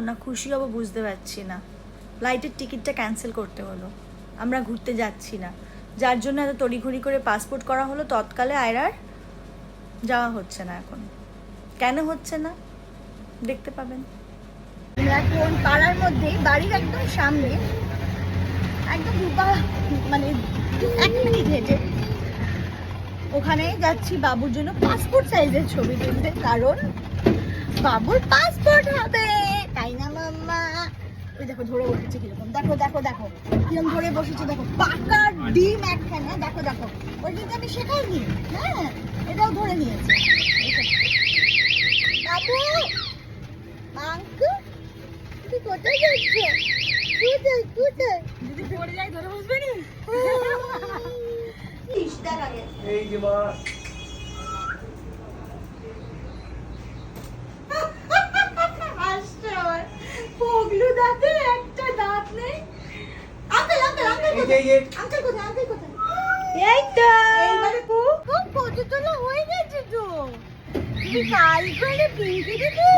না খুশি হব বুঝতে পারছি না। ফ্লাইটের টিকিটটা ক্যান্সেল করতে হলো। আমরা ঘুরতে যাচ্ছি না। যার জন্য এত তড়িঘড়ি করে পাসপোর্ট করা হলো, তৎকালে আয়রার যাওয়া হচ্ছে না এখন। কেন হচ্ছে না? দেখতে পাবেন। এখন পাড়ার মধ্যে বাড়ির একদম সামনে, একদম মানে ওখানে যাচ্ছি বাবুর জন্য পাসপোর্ট সাইজের ছবি তুলতে। কারণ বাবুর পাসপোর্ট হবে তাই না মাম্মা। ওই দেখো ধরে বসেছে কীরকম। দেখো দেখো দেখো। কীরকম ধরে বসেছে দেখো। পাকা ডিম একখানা দেখো দেখো। ওই কিন্তু আমি শেখাইনি। হ্যাঁ এটাও ধরে নিয়েছে। বাবু আঙ্কু তুই কোথায় যাচ্ছ? কোথায় কোথায়? যদি পড়ে যায় ধরে বসবে নি? ইস, দেখা গেছে। এই যে মা আসছে আমার পগলু দাঁতের একটা দাঁত নেই আঙ্কেল আঙ্কেল আঙ্কেল এই এই আঙ্কেল কোথায় আঙ্কেল কোথায়? এই তো। এইবারে কো খুব ফটো তোলা হয়ে গেছে তো। তুমি কাল করে পিঙ্কি দিদি।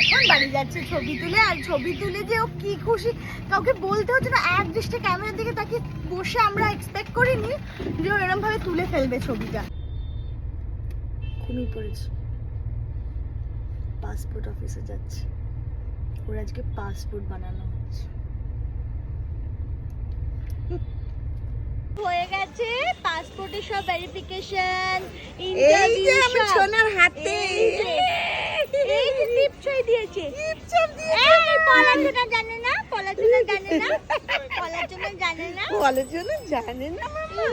এখন বাড়ি যাচ্ছে ছবি তুলে আর ছবি তুলে যে ও কি খুশি কাউকে বলতে হচ্ছে না। এক দৃষ্টে ক্যামেরার দিকে তাকে বসে আমরা এক্সপেক্ট করিনি যে ও এরকম ভাবে তুলে ফেলবে ছবিটা। ঘুমিয়ে পড়েছে। পাসপোর্ট অফিসে যাচ্ছে। ওর আজকে পাসপোর্ট বানানো হচ্ছে। হয়ে গেছে পাসপোর্টের সব ভেরিফিকেশন এই যে আমার সোনার হাতে। এই যে টিপছই দিয়েছে। এই পড়াশোনা জানে না পড়াশোনা জানে না পড়াশোনা জানে না। বলার জানে না মামা।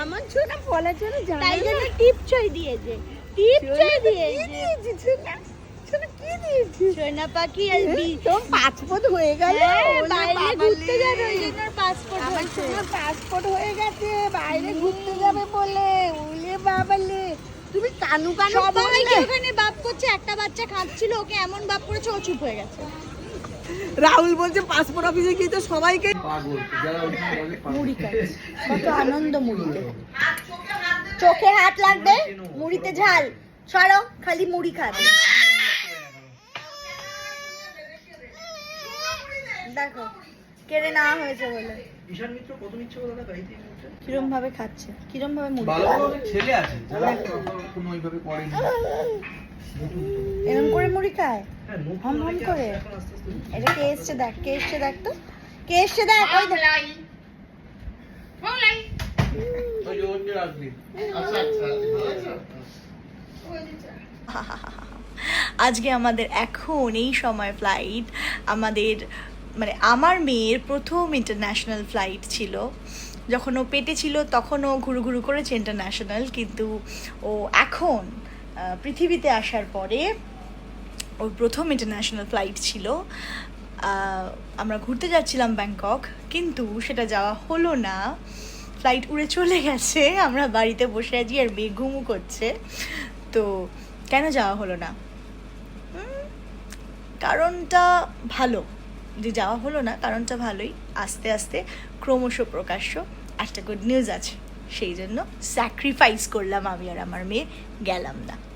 আমার সোনা জন্য জানে তাই না জন্য টিপছই দিয়েছে। টিপছই দিয়েছে। দিয়েছি সোনা? দিয়েছি? পাখি আর তোর পাসপোর্ট হয়ে গেল। হ্যাঁ, বাইরে ঘুরতে যাবে ওই জন্য পাসপোর্ট পাসপোর্ট হয়ে গেছে বাইরে ঘুরতে যাবে বলে। ওলে বাবা লে তুমি কানু কানু সবাই ওখানে বাপ করছে একটা বাচ্চা খাচ্ছিল ওকে এমন বাপ করেছে ও চুপ হয়ে গেছে। রাহুল বলছে পাসপোর্ট অফিসে গিয়ে তো সবাইকে। মুড়ি কত আনন্দ মুড়িতে। চোখে হাত লাগবে। মুড়িতে ঝাল। সরো খালি মুড়ি খাবে দেখো কেড়ে নেওয়া হয়েছে বলে। ঈশান মিত্র কত নিচ্ছে বলো গাড়িতে কিরম ভাবে খাচ্ছে? কিরম ভাবে মুড়ি ভালো? ছেলে আছে যারা কোনো ওইভাবে করেনি এরম করে মুড়ি খায়? হ্যাঁ, হম হম করে। এটা কে এসছে দেখ কে এসছে দেখ তো? কে এসছে দেখ? ওই দেখ। ওর যে রাজনীতি। আজকে আমাদের এখন এই সময় ফ্লাইট আমাদের মানে আমার মেয়ের প্রথম ইন্টারন্যাশনাল ফ্লাইট ছিল। যখন ও পেটে ছিল তখন ও ঘুরু ঘুরু করেছে ইন্টারন্যাশনাল কিন্তু ও এখন পৃথিবীতে আসার পরে ওর প্রথম ইন্টারন্যাশনাল ফ্লাইট ছিল। আমরা ঘুরতে যাচ্ছিলাম ব্যাংকক, কিন্তু সেটা যাওয়া হলো না। ফ্লাইট উড়ে চলে গেছে, আমরা বাড়িতে বসে আছি আর বেঘুমু করছে। তো কেন যাওয়া হলো না? কারণটা ভালো। যে যাওয়া হলো না, কারণটা ভালোই। আস্তে আস্তে ক্রমশ প্রকাশ্য একটা গুড নিউজ আছে। সেই জন্য স্যাক্রিফাইস করলাম আমি আর আমার মেয়ে গেলাম না।